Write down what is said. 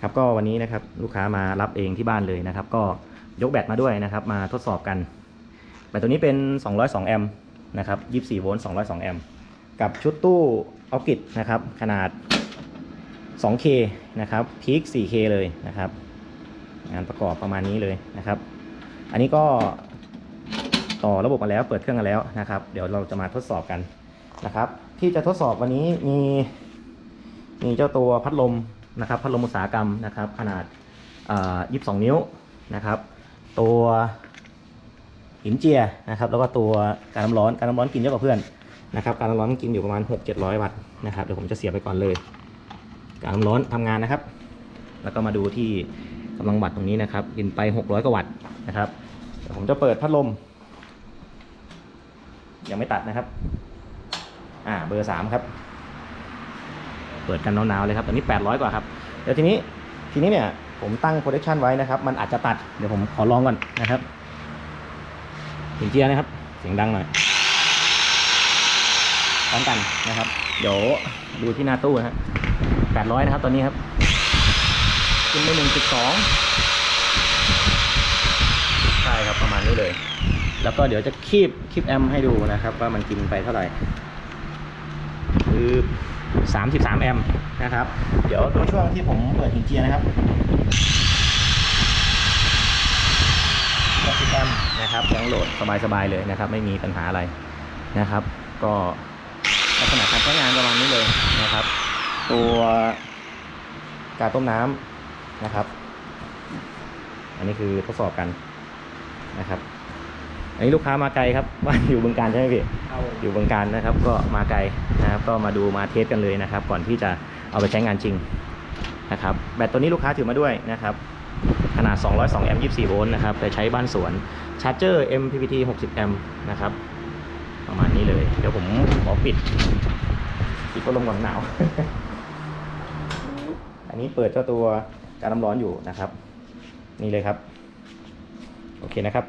ครับก็วันนี้นะครับลูกค้ามารับเองที่บ้านเลยนะครับ ก็ยกแบตมาด้วยนะครับ มาทดสอบกัน แบตตัวนี้เป็น 202 แอมป์นะครับ24โวลต์202 แอมป์กับชุดตู้ออกิดนะครับ ขนาด 2K นะครับพีค 4K เลยนะครับ งานประกอบประมาณนี้เลยนะครับ อันนี้ก็ต่อระบบมาแล้วเปิดเครื่องกันแล้วนะครับ เดี๋ยวเราจะมาทดสอบกันนะครับ ที่จะทดสอบวันนี้มีมีเจ้าตัวพัดลม นะครับพัดลมอุตสาหกรรมนะครับขนาดอ่า22นิ้วนะครับตัวหินเจียนะครับแล้วก็ตัวการน้ำร้อนการน้ำร้อนกินเยอะกว่าเพื่อนนะครับการน้ำร้อนกินอยู่ประมาณ 6-700 วัตต์นะครับเดี๋ยวผมจะเสียบไปก่อนเลย การน้ำร้อนทำงานนะครับ แล้วก็มาดูที่กำลังวัตต์ตรงนี้นะครับกินไป 600กว่าวัตต์นะครับเดี๋ยวผมจะเปิดพัดลม ยังไม่ตัดนะครับอ่าเบอร์3ครับ เปิดกันหนาวๆเลยครับตอนนี้ 800 กว่าครับเดี๋ยวทีนี้ทีนี้เนี่ยผมตั้ง protection ไว้นะครับ มันอาจจะตัดเดี๋ยวผมขอลองก่อนนะครับถึงเจียนะครับ เสียงดังหน่อยพร้อมกันนะครับเดี๋ยวดูที่หน้าตู้นะฮะ800 นะครับตอนนี้ครับขึ้นไป1.2ใช่ครับประมาณนี้เลย แล้วก็เดี๋ยวจะคีบคีบแอมให้ดูนะครับ ว่ามันกินไปเท่าไหร่คือ 33 แอมป์นะครับ เดี๋ยวดูช่วงที่ผมเปิดหินเจียนะครับ60แอมป์นะครับยังโหลดสบายๆเลยนะครับ ไม่มีปัญหาอะไรนะครับ ก็ลักษณะการใช้งานประมาณนี้เลยนะครับ ตัวการต้มน้ำนะครับ อันนี้คือทดสอบกันนะครับ อันนี้ลูกค้ามาไกลครับบ้านอยู่บึงการใช่ไหมพี่อยู่บึงการนะครับ ก็มาไกลนะครับ ก็มาดูมาเทสกันเลยนะครับ ก่อนที่จะเอาไปใช้งานจริงนะครับ แบตตัวนี้ลูกค้าถือมาด้วยนะครับ ขนาด 202 แอมป์ 24 โวลต์นะครับไปใช้บ้านสวนชาร์จเจอร์ MPPT 60 แอมป์นะครับ ประมาณนี้เลย เดี๋ยวผมขอปิดปิดพัดลมก่อนหนาว อันนี้เปิดเจ้าตัวการน้ำร้อนอยู่นะครับ นี่เลยครับ โอเคนะครับ